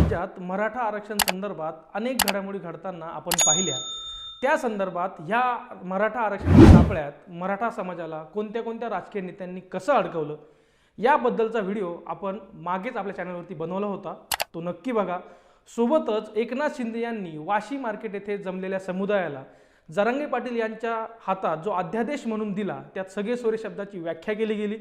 राज्यात मराठा आरक्षण संदर्भात अनेक घडामोडी घडताना आपण पाहिल्या. त्या संदर्भात ह्या मराठा आरक्षण सापळ्यात मराठा समाजाला कोणत्या कोणत्या राजकीय नेत्यांनी कसं अडकवलं याबद्दलचा व्हिडिओ आपण मागेच आपल्या चॅनलवरती बनवला होता. तो नक्की बघा. सोबतच एकनाथ शिंदे यांनी वाशी मार्केट येथे जमलेल्या समुदायाला जरांगे पाटील यांच्या हातात जो अध्यादेश म्हणून दिला त्यात सगळे सोरे शब्दाची व्याख्या केली गेली.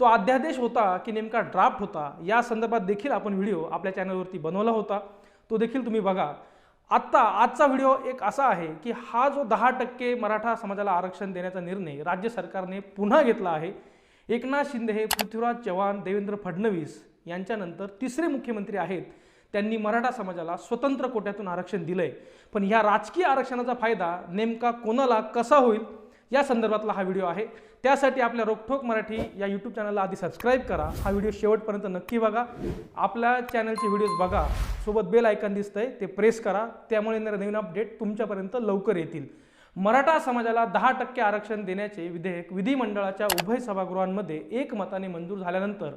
तो अध्यादेश होता की नेमका ड्राफ्ट होता. या संदर्भात देखील आपण व्हिडिओ आपल्या चॅनलवरती बनवला होता. तो देखील तुम्ही बघा. आत्ता आजचा व्हिडिओ एक असा आहे की हा जो दहा टक्के मराठा समाजाला आरक्षण देण्याचा निर्णय राज्य सरकारने पुन्हा घेतला आहे. एकनाथ शिंदे हे पृथ्वीराज चव्हाण देवेंद्र फडणवीस यांच्यानंतर तिसरे मुख्यमंत्री आहेत. त्यांनी मराठा समाजाला स्वतंत्र कोट्यातून आरक्षण दिलंय. पण ह्या राजकीय आरक्षणाचा फायदा नेमका कोणाला कसा होईल? या संदर्भातला हा व्हिडिओ आहे. त्यासाठी आपल्या रोकठोक मराठी या यूट्यूब चॅनलला आधी सबस्क्राईब करा. हा व्हिडिओ शेवटपर्यंत नक्की बघा. आपल्या चॅनलचे व्हिडिओज बघा. सोबत बेल आयकन दिसतंय ते प्रेस करा. त्यामुळे येणारे नवीन अपडेट तुमच्यापर्यंत लवकर येतील. मराठा समाजाला दहा टक्के आरक्षण देण्याचे विधेयक विधिमंडळाच्या उभय सभागृहांमध्ये एकमताने मंजूर झाल्यानंतर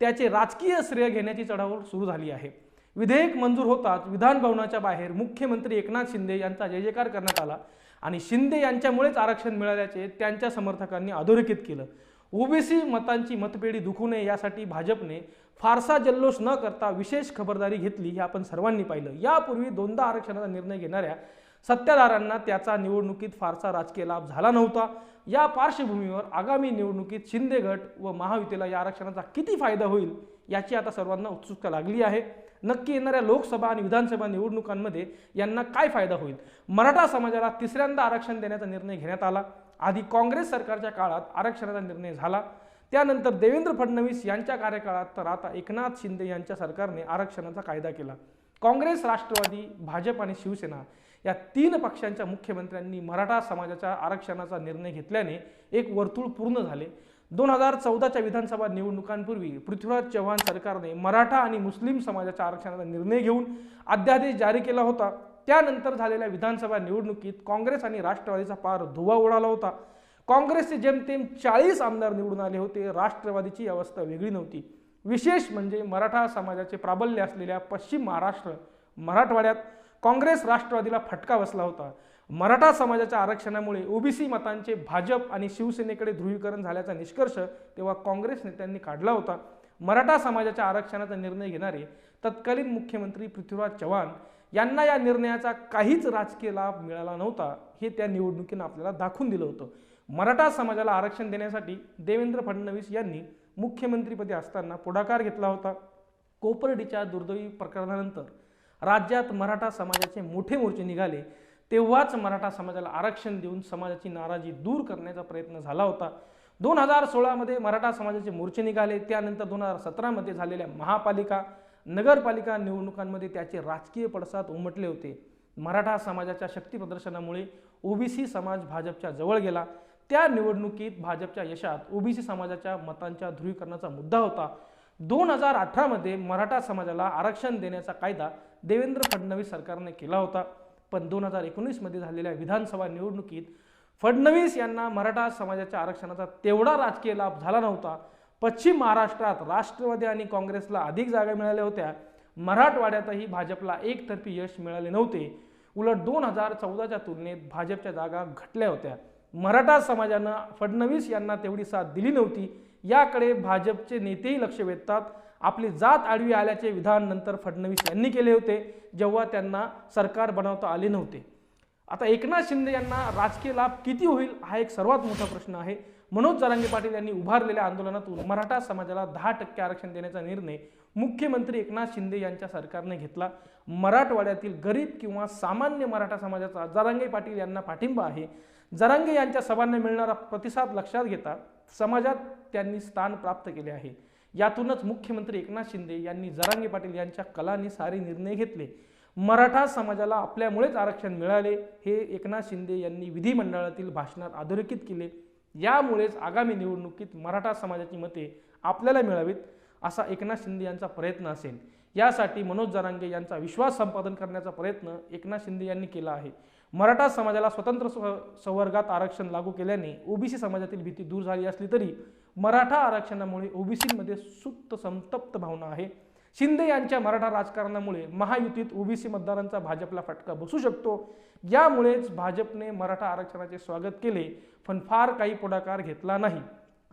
त्याचे राजकीय श्रेय घेण्याची चढावळ सुरू झाली आहे. विधेयक मंजूर होताच विधान भवनाच्या बाहेर मुख्यमंत्री एकनाथ शिंदे यांचा जय जयकार करण्यात आला. आणि शिंदे यांच्यामुळेच आरक्षण मिळाल्याचे त्यांच्या समर्थकांनी अधोरेखित केलं. ओबीसी मतांची मतपेढी दुखू नये यासाठी भाजपने फारसा जल्लोष न करता विशेष खबरदारी घेतली हे आपण सर्वांनी पाहिलं. यापूर्वी दोनदा आरक्षणाचा निर्णय घेणाऱ्या सत्ताधाऱ्यांना त्याचा निवडणुकीत फारसा राजकीय लाभ झाला नव्हता. या पार्श्वभूमीवर आगामी निवडणुकीत शिंदे गट व महायुतीला या आरक्षणाचा किती फायदा होईल याची आता सर्वांना उत्सुकता लागली आहे. नक्की येणाऱ्या लोकसभा आणि विधानसभा निवडणुकांमध्ये यांना काय फायदा होईल? मराठा समाजाला तिसऱ्यांदा आरक्षण देण्याचा निर्णय घेण्यात आला. आधी काँग्रेस सरकारच्या काळात आरक्षणाचा निर्णय झाला. त्यानंतर देवेंद्र फडणवीस यांच्या कार्यकाळात तर आता एकनाथ शिंदे यांच्या सरकारने आरक्षणाचा कायदा केला. काँग्रेस राष्ट्रवादी भाजप आणि शिवसेना या तीन पक्षांच्या मुख्यमंत्र्यांनी मराठा समाजाच्या आरक्षणाचा निर्णय घेतल्याने एक वर्तुळ पूर्ण झाले. दोन हजार चौदाच्या विधानसभा निवडणुकांपूर्वी पृथ्वीराज चव्हाण सरकारने मराठा आणि मुस्लिम समाजाच्या आरक्षणाचा निर्णय घेऊन अध्यादेश जारी केला होता. त्यानंतर झालेल्या विधानसभा निवडणुकीत काँग्रेस आणि राष्ट्रवादीचा पार धुवा उडाला होता. काँग्रेसचे जेमतेम चाळीस आमदार निवडून आले होते राष्ट्रवादीची अवस्था वेगळी नव्हती. विशेष म्हणजे मराठा समाजाचे प्राबल्य असलेल्या पश्चिम महाराष्ट्र मराठवाड्यात काँग्रेस राष्ट्रवादीला फटका बसला होता. मराठा समाजाच्या आरक्षणामुळे ओबीसी मतांचे भाजप आणि शिवसेनेकडे ध्रुवीकरण झाल्याचा निष्कर्ष तेव्हा काँग्रेस नेत्यांनी काढला होता. मराठा समाजाच्या आरक्षणाचा निर्णय घेणारे तत्कालीन मुख्यमंत्री पृथ्वीराज चव्हाण यांना या निर्णयाचा काहीच राजकीय लाभ मिळाला नव्हता हे त्या निवडणुकीनं आपल्याला दाखवून दिलं होतं. मराठा समाजाला आरक्षण देण्यासाठी देवेंद्र फडणवीस यांनी मुख्यमंत्रीपदी असताना पुढाकार घेतला होता. कोपर्डीच्या दुर्दैवी प्रकरणानंतर राज्यात मराठा समाजाचे मोठे मोर्चे निघाले तेव्हाच मराठा समाजाला आरक्षण देऊन समाजाची नाराजी दूर करण्याचा प्रयत्न झाला होता. दोन हजार सोळामध्ये मराठा समाजाचे मोर्चे निघाले त्यानंतर दोन हजार सतरामध्ये झालेल्या महापालिका नगरपालिका निवडणुकांमध्ये त्याचे राजकीय पडसाद उमटले होते. मराठा समाजाच्या शक्ती प्रदर्शनामुळे ओबीसी समाज भाजपच्या जवळ गेला. त्या निवडणुकीत भाजपच्या यशात ओबीसी समाजाच्या मतांच्या ध्रुवीकरणाचा मुद्दा होता. दोन हजार अठरामध्ये मराठा समाजाला आरक्षण देण्याचा कायदा देवेंद्र फडणवीस सरकारने केला होता. पण दोन हजार एकोणीसमध्ये झालेल्या विधानसभा निवडणुकीत फडणवीस यांना मराठा समाजाच्या आरक्षणाचा तेवढा राजकीय लाभ झाला नव्हता. पश्चिम महाराष्ट्रात राष्ट्रवादी आणि काँग्रेसला अधिक जागा मिळाल्या होत्या. मराठवाड्यातही भाजपला एकतर्फी यश मिळाले नव्हते. उलट दोन हजार चौदाच्या तुलनेत भाजपच्या जागा घटल्या होत्या. मराठा समाजानं फडणवीस यांना तेवढी साथ दिली नव्हती. याकडे भाजपचे नेतेही लक्ष वेधतात. आपली जात आडवी आल्याचे विधान नंतर फडणवीस यांनी केले होते जेव्हा त्यांना सरकार बनवता आले नव्हते. आता एकनाथ शिंदे यांना राजकीय लाभ किती होईल हा एक सर्वात मोठा प्रश्न आहे. मनोज जरांगे पाटील यांनी उभारलेल्या आंदोलनातून मराठा समाजाला दहा टक्के आरक्षण देण्याचा निर्णय मुख्यमंत्री एकनाथ शिंदे यांच्या सरकारने घेतला. मराठवाड्यातील गरीब किंवा सामान्य मराठा समाजाचा जरांगे पाटील यांना पाठिंबा आहे. जरांगे यांच्या सभांना मिळणारा प्रतिसाद लक्षात घेता समाजात त्यांनी स्थान प्राप्त केले आहे. यातूनच मुख्यमंत्री एकनाथ शिंदे यांनी जरांगे पाटील यांच्या कलांनी सारे निर्णय घेतले. मराठा समाजाला आपल्यामुळेच आरक्षण मिळाले हे एकनाथ शिंदे यांनी विधिमंडळातील भाषणात अधोरेखित केले. यामुळेच आगामी निवडणुकीत मराठा समाजाची मते आपल्याला मिळावीत असा एकनाथ शिंदे यांचा प्रयत्न असेल. यासाठी मनोज जरांगे यांचा विश्वास संपादन करण्याचा प्रयत्न एकनाथ शिंदे यांनी केला आहे. मराठा समाजाला स्वतंत्र स्व- संवर्गात आरक्षण लागू केल्याने ओबीसी समाजातील भीती दूर झाली असली तरी मराठा आरक्षणामुळे ओबीसीमध्ये सुप्त संतप्त भावना आहे. शिंदे यांच्या मराठा राजकारणामुळे महायुतीत ओबीसी मतदारांचा भाजपला फटका बसू शकतो. यामुळेच भाजपने मराठा आरक्षणाचे स्वागत केले पण फार काही पुढाकार घेतला नाही.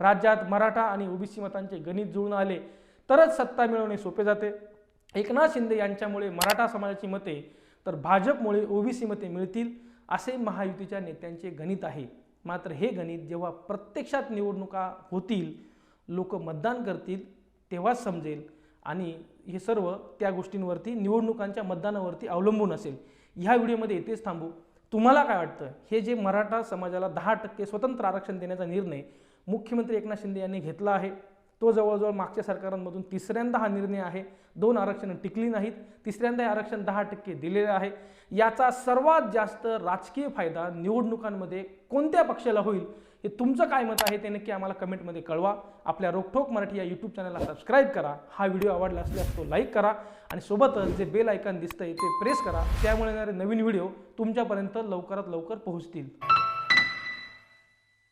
राज्यात मराठा आणि ओबीसी मतांचे गणित जुळून आले तरच सत्ता मिळवणे सोपे जाते. एकनाथ शिंदे यांच्यामुळे मराठा समाजाची मते तर भाजपमुळे ओबीसी मते मिळतील असे महायुतीच्या नेत्यांचे गणित आहे. मात्र हे गणित जेव्हा प्रत्यक्षात निवडणुका होतील लोक मतदान करतील तेव्हाच समजेल आणि हे सर्व त्या गोष्टींवरती निवडणुकांच्या मतदानावरती अवलंबून असेल. ह्या व्हिडिओमध्ये येथेच थांबू. तुम्हाला काय वाटतं? हे जे मराठा समाजाला दहा टक्के स्वतंत्र आरक्षण देण्याचा निर्णय मुख्यमंत्री एकनाथ शिंदे यांनी घेतला आहे तो जवळजवळ मागच्या सरकारांमधून तिसऱ्यांदा हा निर्णय आहे. दोन आरक्षणं टिकली नाहीत. तिसऱ्यांदा हे आरक्षण दहा टक्के दिलेले आहे. याचा सर्वात जास्त राजकीय फायदा निवडणुकांमध्ये कोणत्या पक्षाला होईल हे तुमचं काय मत आहे ते नक्की आम्हाला कमेंटमध्ये कळवा. आपल्या रोखोक मराठी या यूट्यूब चॅनलला सबस्क्राईब करा. हा व्हिडिओ आवडला असल्यास तो लाईक करा आणि सोबतच जे बेल आयकॉन दिसतंय ते प्रेस करा. त्यामुळे येणारे नवीन व्हिडिओ तुमच्यापर्यंत लवकरात लवकर पोहोचतील.